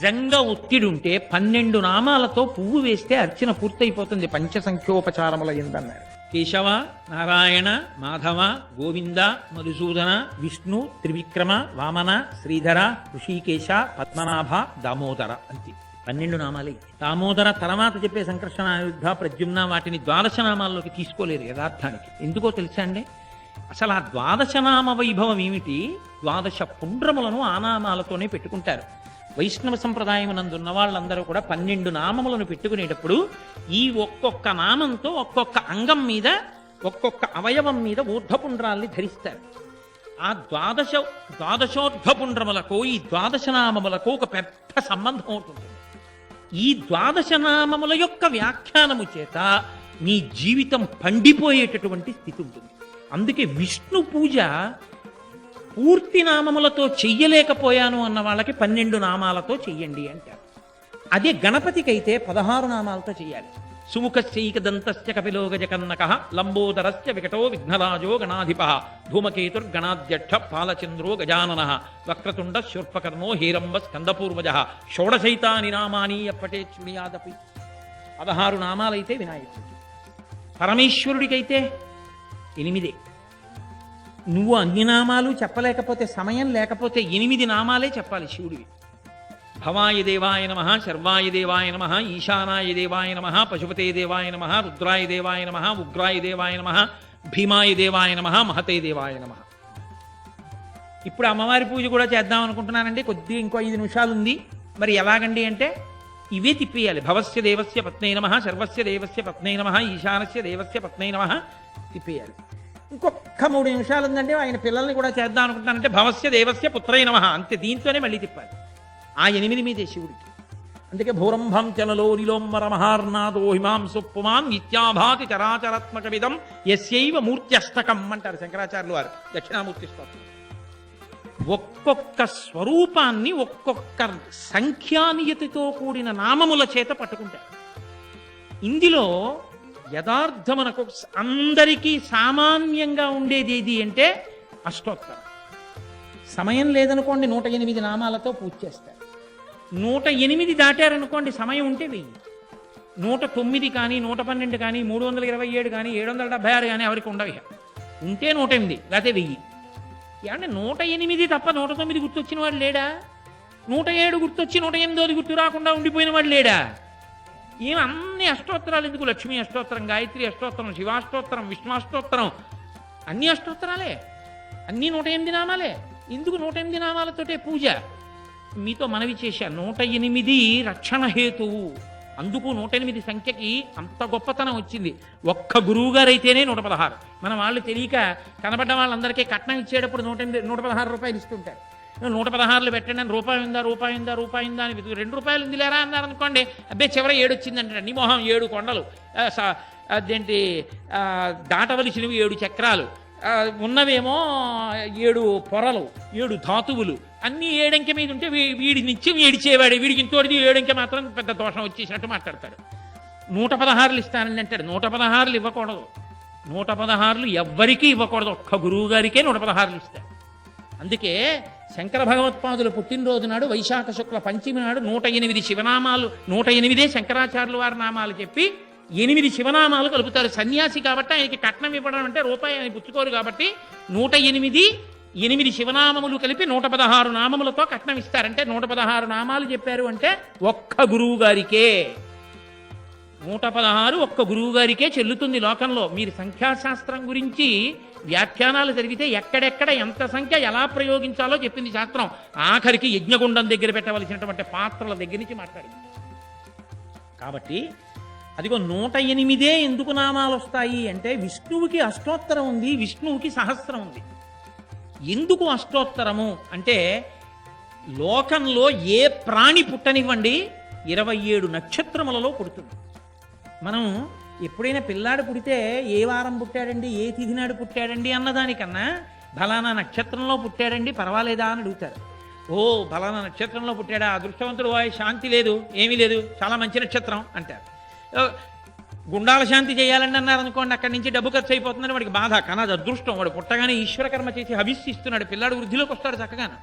నిజంగా ఒత్తిడి ఉంటే పన్నెండు నామాలతో పువ్వు వేస్తే అర్చన పూర్తయిపోతుంది. పంచసంఖ్యోపచారముల ఎందన్నారు కేశవ నారాయణ మాధవ గోవింద మధుసూదన విష్ణు త్రివిక్రమ వామన శ్రీధర ఋషికేశ పద్మనాభ దామోదర అంతే. పన్నెండు నామాలే. దామోదర తర్వాత చెప్పే సంకర్షణ యుద్ధ ప్రద్యుమ్న వాటిని ద్వాదశ నామాల్లోకి తీసుకోలేరు యథార్థానికి. ఎందుకో తెలుసా అండి? అసలు ఆ ద్వాదశనామ వైభవం ఏమిటి? ద్వాదశ పుండ్రములను ఆ నామాలతోనే పెట్టుకుంటారు. వైష్ణవ సంప్రదాయం నందున్న వాళ్ళందరూ కూడా పన్నెండు నామములను పెట్టుకునేటప్పుడు ఈ ఒక్కొక్క నామంతో ఒక్కొక్క అంగం మీద ఒక్కొక్క అవయవం మీద ఊర్ధపుండ్రాల్ని ధరిస్తారు. ఆ ద్వాదశ ద్వాదశోర్ధపుండ్రములకు ఈ ద్వాదశ నామములకు ఒక పెద్ద సంబంధం ఉంటుంది. ఈ ద్వాదశ నామముల యొక్క వ్యాఖ్యానము చేత నీ జీవితం పండిపోయేటటువంటి స్థితి ఉంటుంది. అందుకే విష్ణు పూజ పూర్తి నామములతో చెయ్యలేకపోయాను అన్న వాళ్ళకి పన్నెండు నామాలతో చెయ్యండి అంటారు. అదే గణపతికైతే పదహారు నామాలతో చెయ్యాలి. సుముఖశ్చైకదంతస్య కపిలో గజకన్నక లంబోదరస్య వికటో విఘ్నరాజో గణాధిప ధూమకేతుర్గణాధ్యక్ష పాలచంద్రో గజానన వక్రతుండ శూర్పకర్ణో హీరంబ స్కందపూర్వజ షోడశైతాని నామాని ఎప్పటే చుడియాదపి పదహారు నామాలైతే వినాయకుడికి. పరమేశ్వరుడికైతే ఎనిమిదే. నువ్వు అన్ని నామాలు చెప్పలేకపోతే సమయం లేకపోతే ఎనిమిది నామాలే చెప్పాలి శివుడివి. భవాయ దేవాయ నమ శర్వాయ దేవాయ నమ ఈశానాయ దేవాయ నమ పశుపతే దేవాయ నమ రుద్రాయ దేవాయ నమ ఉగ్రాయ దేవాయ నమ భీమాయ దేవాయ నమ మహతే దేవాయ నమ. ఇప్పుడు అమ్మవారి పూజ కూడా చేద్దాం అనుకుంటున్నానండి. కొద్ది ఇంకో ఐదు నిమిషాలు ఉంది. మరి ఎలాగండి అంటే ఇవే తిప్పేయాలి. భవస్య దేవస్య పత్నై నమ సర్వస్య దేవస్య పత్నై నమ ఈశానస్య దేవస్య పత్నై నమ తిప్పేయాలి. ఇంకొక్క మూడు నిమిషాలు ఉందంటే ఆయన పిల్లల్ని కూడా చేద్దాం అనుకుంటానంటే భవస్య దేవస్య పుత్రై నమ అంతే దీంతోనే మళ్ళీ తిప్పాలి. ఆ ఎనిమిది మీదే శివుడికి. అందుకే భూరంభం చలలో నిలోంబర మహార్నాదో హిమాంసు పుమాన్ నిత్యాభాతి చరాచరాత్మక విధం ఎస్యైవ మూర్త్యష్టకం అంటారు శంకరాచార్యులు వారు దక్షిణామూర్తి స్తోత్రం. ఒక్కొక్క స్వరూపాన్ని ఒక్కొక్క సంఖ్యానియతితో కూడిన నామముల చేత పట్టుకుంటారు. ఇందులో యథార్థమనకు అందరికీ సామాన్యంగా ఉండేది ఏది అంటే అష్టోత్తరం. సమయం లేదనుకోండి నూట ఎనిమిది నామాలతో పూజ చేస్తారు. నూట ఎనిమిది దాటారనుకోండి సమయం ఉంటే వెయ్యి. నూట తొమ్మిది కానీ నూట పన్నెండు కానీ మూడు వందల ఇరవై ఏడు కానీ ఏడు వందల డెబ్బై ఆరు కానీ ఎవరికి ఉండవు ఉంటే నూట ఎనిమిది లేకపోతే వెయ్యి. ఏమంటే నూట ఎనిమిది తప్ప నూట తొమ్మిది గుర్తొచ్చిన వాడు లేడా? నూట ఏడు గుర్తొచ్చి నూట ఎనిమిదోది గుర్తు రాకుండా ఉండిపోయిన వాడు లేడా? ఏమి అన్ని అష్టోత్తరాలు ఎందుకు? లక్ష్మీ అష్టోత్తరం గాయత్రి అష్టోత్తరం శివాష్టోత్తరం విష్ణుష్టోత్తరం అన్ని అష్టోత్తరాలే. అన్ని నూట ఎనిమిది నామాలే. ఎందుకు నూట ఎనిమిది నామాలతోటే పూజ? మీతో మనవి చేశా. నూట ఎనిమిది రక్షణ హేతువు. అందుకు నూట ఎనిమిది సంఖ్యకి అంత గొప్పతనం వచ్చింది. ఒక్క గురువు గారైతేనే నూట పదహారు. మన వాళ్ళు తెలియక కనబడ్డ వాళ్ళందరికీ కట్నం ఇచ్చేటప్పుడు నూట ఎనిమిది నూట పదహారు రూపాయలు ఇస్తుంటారు. నూట పదహారులు పెట్టండి అని రూపాయి ఉందా రూపాయి ఉందా రూపాయి ఉందా అని రెండు రూపాయలు ఉంది లేరా అన్నారు అనుకోండి అబ్బే చివర ఏడు వచ్చిందంటే నీ మొహం ఏడు కొండలు. స- అదేంటి దాటవలసినవి ఏడు చక్రాలు. ఉన్నవేమో ఏడు పొరలు ఏడు ధాతువులు. అన్నీ ఏడంక మీద ఉంటే వీడి నిత్యం ఏడిచేవాడు వీడికి ఇంతోడిది ఏడంక మాత్రం పెద్ద దోషం వచ్చేసినట్టు మాట్లాడతాడు. నూట పదహారులు ఇస్తానని అంటాడు. నూట పదహారులు ఇవ్వకూడదు. నూట పదహారులు ఎవ్వరికీ ఇవ్వకూడదు. ఒక్క గురువు గారికే నూట పదహారులు ఇస్తాడు. అందుకే శంకర భగవత్పాదుల పుట్టినరోజు నాడు వైశాఖ శుక్ల పంచమి నాడు నూట ఎనిమిది శివనామాలు నూట ఎనిమిదే శంకరాచార్యుల వారి నామాలు చెప్పి ఎనిమిది శివనామాలు కలుపుతారు. సన్యాసి కాబట్టి ఆయనకి కట్నం ఇవ్వడం అంటే రూపాయి ఆయన పుచ్చుకోరు కాబట్టి నూట ఎనిమిది ఎనిమిది శివనామములు కలిపి నూట పదహారు నామములతో కట్నం ఇస్తారంటే నూట పదహారు నామాలు చెప్పారు అంటే ఒక్క గురువు గారికే. నూట పదహారు ఒక్క గురువు గారికే చెల్లుతుంది లోకంలో. మీరు సంఖ్యాశాస్త్రం గురించి వ్యాఖ్యానాలు జరిగితే ఎక్కడెక్కడ ఎంత సంఖ్య ఎలా ప్రయోగించాలో చెప్పింది శాస్త్రం. ఆఖరికి యజ్ఞగుండం దగ్గర పెట్టవలసినటువంటి పాత్రల దగ్గర నుంచి మాట్లాడింది. కాబట్టి అదిగో నూట ఎనిమిదే ఎందుకు నామాలు వస్తాయి అంటే విష్ణువుకి అష్టోత్తరం ఉంది విష్ణువుకి సహస్రం ఉంది. ఎందుకు అష్టోత్తరము అంటే లోకంలో ఏ ప్రాణి పుట్టనివ్వండి ఇరవై ఏడు నక్షత్రములలో పుడుతుంది. మనం ఎప్పుడైనా పిల్లాడు పుడితే ఏ వారం పుట్టాడండి? ఏ తిథి నాడు పుట్టాడండి? అన్నదానికన్నా ఫలానా నక్షత్రంలో పుట్టాడండి పర్వాలేదా అని అడుగుతారు. ఓ ఫలానా నక్షత్రంలో పుట్టాడా? అదృష్టవంతుడు వాయి శాంతి లేదు ఏమీ లేదు చాలా మంచి నక్షత్రం అంటారు. గుండాల శాంతి చేయాలండి అన్నారు అనుకోండి అక్కడి నుంచి డబ్బు ఖర్చు అయిపోతుందని వాడికి బాధ కానీ అది అదృష్టం. వాడు పుట్టగానే ఈశ్వరకర్మ చేసి హవిస్సు ఇస్తున్నాడు పిల్లాడు వృద్ధిలోకి వస్తాడు చక్కగానే.